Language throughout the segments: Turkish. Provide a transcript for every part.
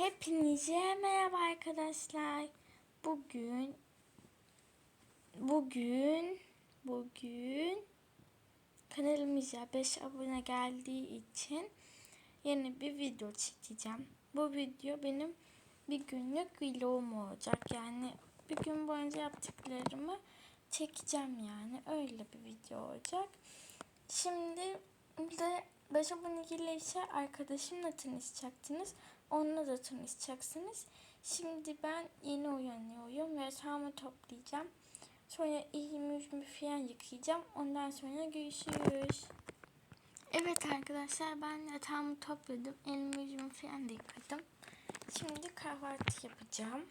Hepinize merhaba arkadaşlar. Bugün bugün bugün kanalımıza 5 abone geldiği için yeni bir video çekeceğim. Bu video benim bir günlük vlogum olacak. Yani bir gün boyunca yaptıklarımı çekeceğim yani. Öyle bir video olacak. Şimdi de 5 abone gelirse arkadaşımla tanışacaktınız. Onunla da tanışacaksınız. Şimdi ben yeni uyanıyorum ve yatağımı toplayacağım. Sonra elimi yüzümü falan yıkayacağım. Ondan sonra görüşürüz. Evet arkadaşlar ben yatağımı topladım. Elimi yüzümü falan da yıkadım. Şimdi kahvaltı yapacağım.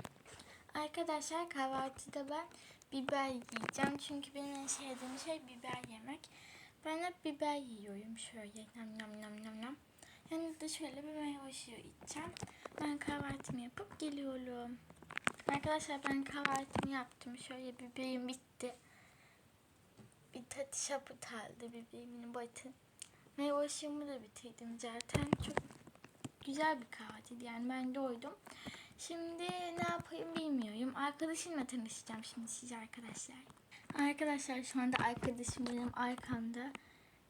Arkadaşlar kahvaltıda ben biber yiyeceğim. Çünkü benim en sevdiğim şey biber yemek. Ben hep biber yiyorum şöyle nam nam nam nam nam. Yanında da şöyle bir meyve suyu içeceğim. Ben kahvaltımı yapıp geliyorum. Arkadaşlar ben kahvaltımı yaptım. Şöyle biberim bitti. Bir tatlı şapı kaldı biberimin batın. Meyve suyumu da bitirdim zaten. Çok güzel bir kahvaltıydı. Yani ben doydum. Şimdi ne yapayım bilmiyorum. Arkadaşımla tanışacağım şimdi size arkadaşlar. Arkadaşlar şu anda arkadaşım benim arkamda.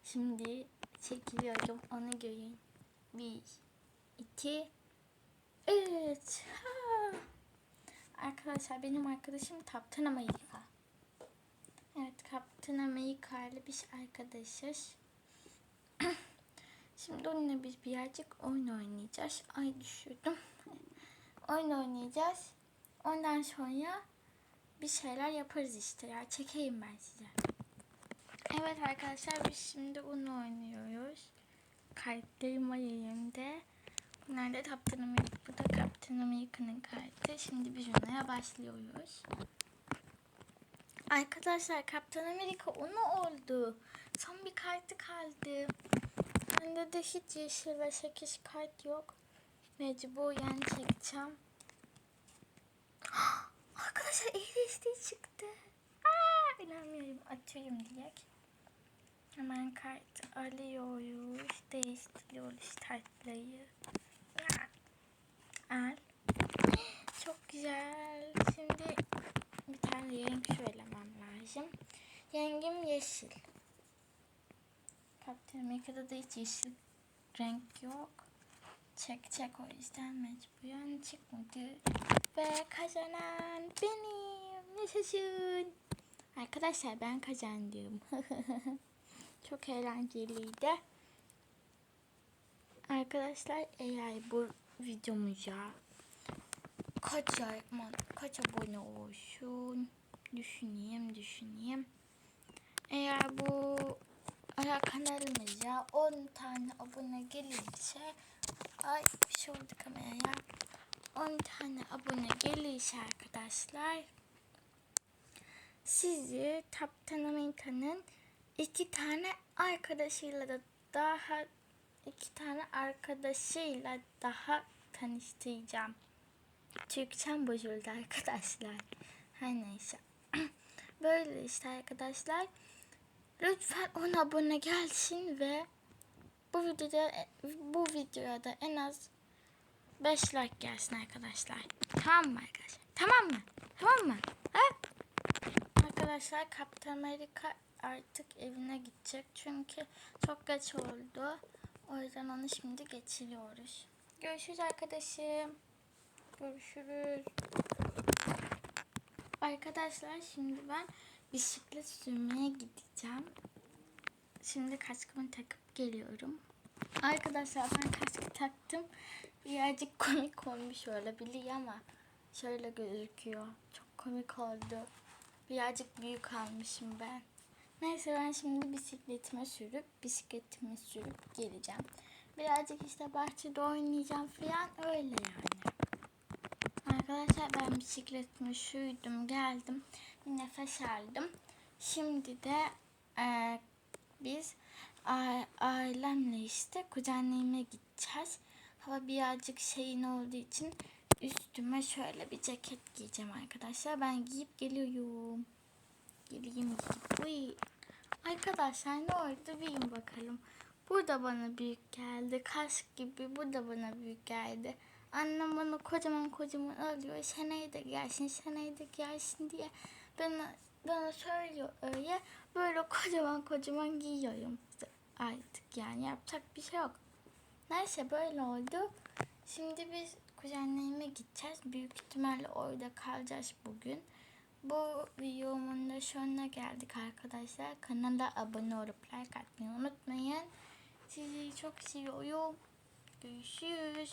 Şimdi çekiliyorum onu görün. Bir, iki, üç. Ha. Arkadaşlar benim arkadaşım Kaptan Amerika. Evet Kaptan Amerika'yla biz arkadaşız. Şimdi onunla biz birazcık oyun oynayacağız. Ay düşürdüm. Oyun oynayacağız. Ondan sonra bir şeyler yaparız işte ya. Çekeyim ben size. Evet arkadaşlar biz şimdi onu oynuyoruz. Kartlarım var elimde. Bunlar da Captain America. Bu da Captain America'nın kartı. Şimdi biz oynaya başlıyoruz. Arkadaşlar Captain America onu oldu. Son bir kartı kaldı. Bende de hiç yeşil ve sekiz kart yok. Mecburen çekeceğim. Arkadaşlar EDSD çıktı. Aa, inanmıyorum. Açıyorum direkt. Hemen kart alıyoruz. Değiştiriyoruz kartları. Al. Çok güzel. Şimdi bir tane renk söylemem lazım. Rengim yeşil. Kaptan Amerika'da da hiç yeşil renk yok. Çek çek o yüzden mecburen çıkmadı. Ve kazanan benim. Yaşasın. Arkadaşlar ben kazandım. Çok eğlenceliydi. Arkadaşlar eğer bu videomuza kaç like, kaç abone olsun düşüneyim düşüneyim. Eğer bu ara kanalımıza 10 tane abone gelirse ay bir şey oldu kameraya 10 tane abone gelirse arkadaşlar sizi Kaptan Amerika'nın iki tane arkadaşıyla da daha iki tane arkadaşıyla daha tanıştıracağım. Türkçem bozuldu arkadaşlar. Her neyse. Böyle işte arkadaşlar. Lütfen 10 abone gelsin ve bu videoda bu videoya da en az 5 like gelsin arkadaşlar. Tamam mı arkadaşlar? Tamam mı? Tamam mı? Ha? Arkadaşlar Kaptan Amerika artık evine gidecek. Çünkü çok geç oldu. O yüzden onu şimdi geçiriyoruz. Görüşürüz arkadaşım. Görüşürüz. Arkadaşlar şimdi ben bisiklet sürmeye gideceğim. Şimdi kaskımı takıp geliyorum. Arkadaşlar ben kaskı taktım. Birazcık komik olmuş olabilir ama şöyle gözüküyor. Çok komik oldu. Birazcık büyük almışım ben. Neyse ben şimdi bisikletime sürüp bisikletimi sürüp geleceğim. Birazcık işte bahçede oynayacağım falan öyle yani. Arkadaşlar ben bisikletimi sürdüm geldim. Bir nefes aldım. Şimdi de e, biz ailemle işte kuzenliğime gideceğiz. Hava birazcık şeyin olduğu için üstüme şöyle bir ceket giyeceğim arkadaşlar. Ben giyip geliyorum. Giyip. Uy. Arkadaşlar ne oldu bilin bakalım. Bu da bana büyük geldi. Kask gibi bu da bana büyük geldi. Annem bana kocaman kocaman alıyor. Şenay da gelsin, Şenay da gelsin diye bana, bana söylüyor öyle. Böyle kocaman kocaman giyiyorum artık yani yapacak bir şey yok. Neyse böyle oldu. Şimdi biz kuzenlerime gideceğiz. Büyük ihtimalle orada kalacağız bugün. Bu videomun da sonuna geldik arkadaşlar. Kanala abone olup like atmayı unutmayın. Sizi çok seviyorum. Görüşürüz.